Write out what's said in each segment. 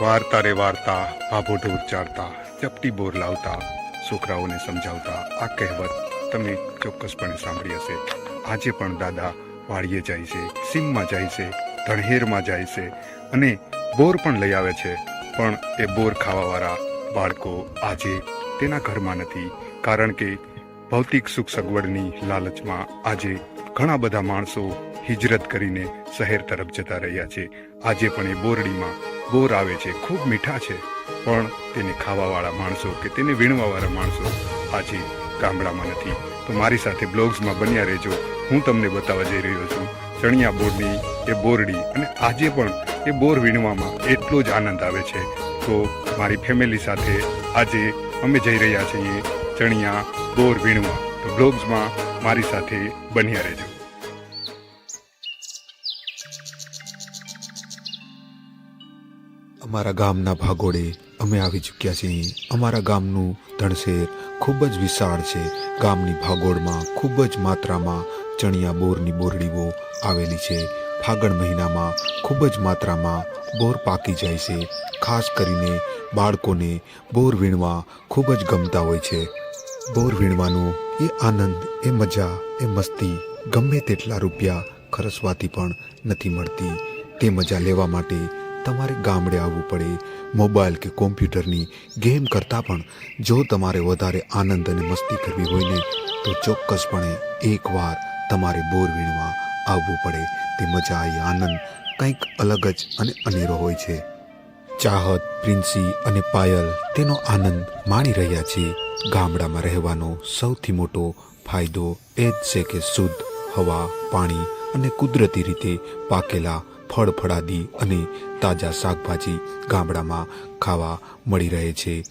વાર્તા રે વાર્તા ભાભોઢ ઉચ્ચારતા ચપટી બોર લાવતા, છોકરાઓને સમજાવતા, આ કહેવત તમે ચોક્કસપણે સાંભળી હશે. આજે પણ દાદા વાડીએ જાય છે, સીમમાં જાય છે ધણહેરમાં જાય છે અને બોર પણ લઈ આવે છે. પણ એ બોર ખાવાવાળા બાળકો આજે તેના ઘરમાં નથી. કારણ કે ભૌતિક સુખ સગવડની લાલચમાં આજે ઘણા બધા માણસો હિજરત કરીને શહેર તરફ જતા રહ્યા છે. આજે પણ એ બોરડીમાં બોર આવે છે, ખૂબ મીઠા છે. પણ તેને ખાવાવાળા માણસો કે તેને વીણવાવાળા માણસો આજે ગામડામાં નથી. તો મારી સાથે બ્લોગ્સમાં બન્યા રહેજો. હું તમને બતાવવા જઈ રહ્યો છું. ચણિયા બોરની એ બોરડી અને આજે પણ એ બોર વીણવામાં એટલો જ આનંદ આવે છે. તો મારી ફેમિલી સાથે આજે અમે જઈ રહ્યા છીએ ચણિયા બોર વીણવા. તો બ્લોગ્સમાં મારી સાથે બન્યા રહેજો. અમારા ગામના ભાગોળે અમે આવી ચૂક્યા છીએ. અમારા ગામનું ધણશેર ખૂબ જ વિશાળ છે. ગામની ભાગોળમાં ખૂબ જ માત્રામાં ચણિયા બોરની બોરડીઓ આવેલી છે. ફાગણ મહિનામાં ખૂબ જ માત્રામાં બોર પાકી જાય છે. ખાસ કરીને બાળકોને બોર વીણવા ખૂબ જ ગમતા હોય છે. બોર વીણવાનો એ આનંદ, એ મજા, એ મસ્તી ગમે તેટલા રૂપિયા ખર્ચવાથી પણ નથી મળતી. તે મજા લેવા માટે તમારે ગામડે આવવું પડે, મોબાઈલ કે કોમ્પ્યુટરની ગેમ કરતાં પણ જો તમારે વધારે આનંદ અને મસ્તી કરવી હોય ને, તો ચોક્કસપણે એકવાર તમારે બોર વીણવા આવવું પડે. તે મજા એ આનંદ કંઈક અલગ જ અને અનેરો હોય છે. ચાહત, પ્રિન્સી અને પાયલ તેનો આનંદ માણી રહ્યા છે. ગામડામાં રહેવાનો સૌથી મોટો ફાયદો એ જ છે કે શુદ્ધ હવા, પાણી અને કુદરતી રીતે પાકેલા ફળ ફળાદી અને તાજા શાકભાજી ગામડામાં ખાવા મળી રહે છે.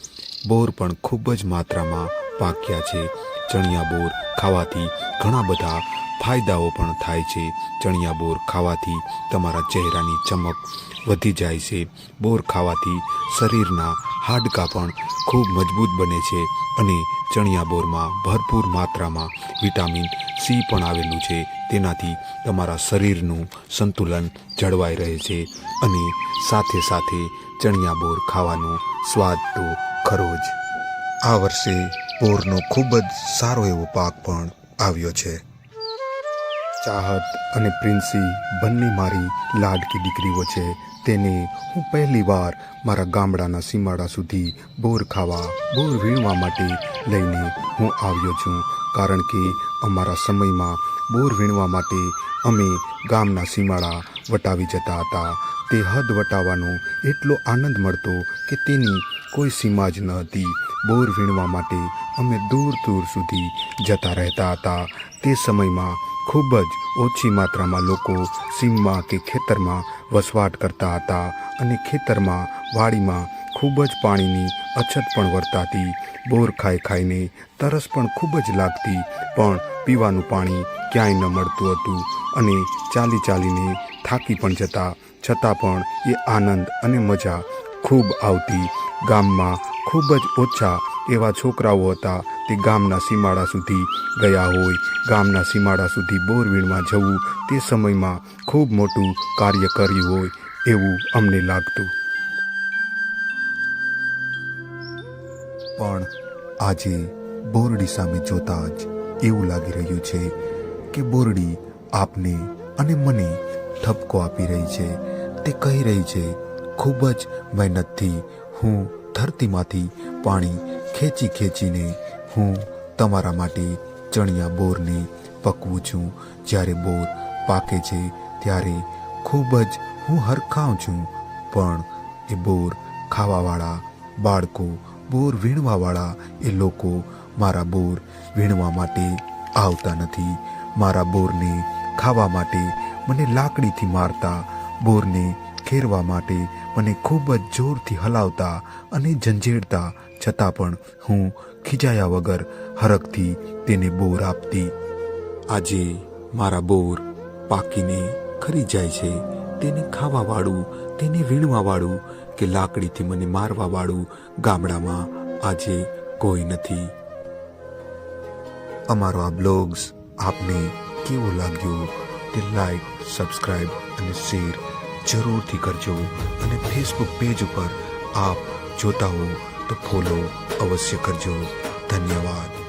બોર પણ ખૂબ જ માત્રામાં પાક્યા છે. ચણિયા બોર ખાવાથી ઘણા બધા ફાયદાઓ પણ થાય છે. ચણિયા બોર ખાવાથી તમારા ચહેરાની ચમક વધી જાય છે. બોર ખાવાથી શરીરના હાડકાં પણ ખૂબ મજબૂત બને છે અને ચણિયા બોરમાં ભરપૂર માત્રામાં વિટામિન સી પણ આવેલું છે. તેનાથી તમારા શરીરનું સંતુલન જળવાઈ રહે છે અને સાથે સાથે ચણિયાબોર ખાવાનો સ્વાદ તો ખરો જ. આ વર્ષે બોરનો ખૂબ જ સારો એવો પાક પણ આવ્યો છે. ચાહત અને પ્રિન્સી બંને મારી લાડકી દીકરીઓ છે. તેને હું પહેલીવાર મારા ગામડાના સીમાડા સુધી બોર ખાવા, બોર વીણવા માટે લઈને હું આવ્યો છું. કારણ કે અમારા સમયમાં બોર વીણવા માટે અમે ગામના સીમાડા વટાવી જતા હતા. તે હદ વટાવવાનો એટલો આનંદ મળતો કે તેની કોઈ સીમા જ ન હતી. બોર વીણવા માટે અમે દૂર દૂર સુધી જતા રહેતા હતા. તે સમયમાં ખૂબ જ ઓછી માત્રામાં લોકો સીમમાં કે ખેતરમાં વસવાટ કરતા હતા અને ખેતરમાં વાડીમાં ખૂબ જ પાણીની અછત પણ વર્તાતી, બોર ખાઈ ખાઈને તરસ પણ ખૂબ જ લાગતી, પણ પીવાનું પાણી ક્યાંય ન મળતું હતું અને ચાલી ચાલીને થાકી પણ જતા, છતાં પણ એ આનંદ અને મજા ખૂબ આવતી ગામમાં ખૂબ જ ઓછા એવા છોકરાઓ હતા. તે ગામના સીમાડા સુધી ગયા હોય, ગામના સીમાડા સુધી બોરવીણમાં જવું તે સમયમાં ખૂબ મોટું કાર્ય કર્યું હોય એવું અમને લાગતું. પણ આજે બોરડી સામે જોતા જ એવું લાગી રહ્યું છે કે બોરડી આપને અને મને ઠપકો આપી રહી છે. તે કહી રહી છે ખૂબ જ મહેનતથી હું ધરતીમાંથી પાણી ખેંચી ખેંચીને હું તમારા માટે ચણિયા બોરને પકવું છું. જ્યારે બોર પાકે છે ત્યારે ખૂબ જ હું હરખાઉં છું. પણ એ બોર ખાવાવાળા બાળકો, બોર વીણવાવાળા એ લોકો મારા બોર વીણવા માટે આવતા નથી. મારા બોરને ખાવા માટે મને લાકડીથી મારતા બોરને ખેરવા માટે મને ખૂબ જ જોરથી હલાવતા અને ઝંઝેડતા છતાં પણ હું ખીજાયા વગર હરખથી તેને બોર આપતી. આજે મારા બોર પાકીને ખરી જાય છે. તેને ખાવાવાળું તેને વીણવાવાળું કે લાકડીથી મને મારવાવાળું ગામડામાં આજે કોઈ નથી. અમારો આ બ્લોગ્સ આપને કેવો લાગ્યો તે લાઈક સબસ્ક્રાઈબ અને શેર જરૂરથી કરજો અને ફેસબુક પેજ ઉપર આપ જોતા હો તો ફોલો અવશ્ય કરજો. ધન્યવાદ.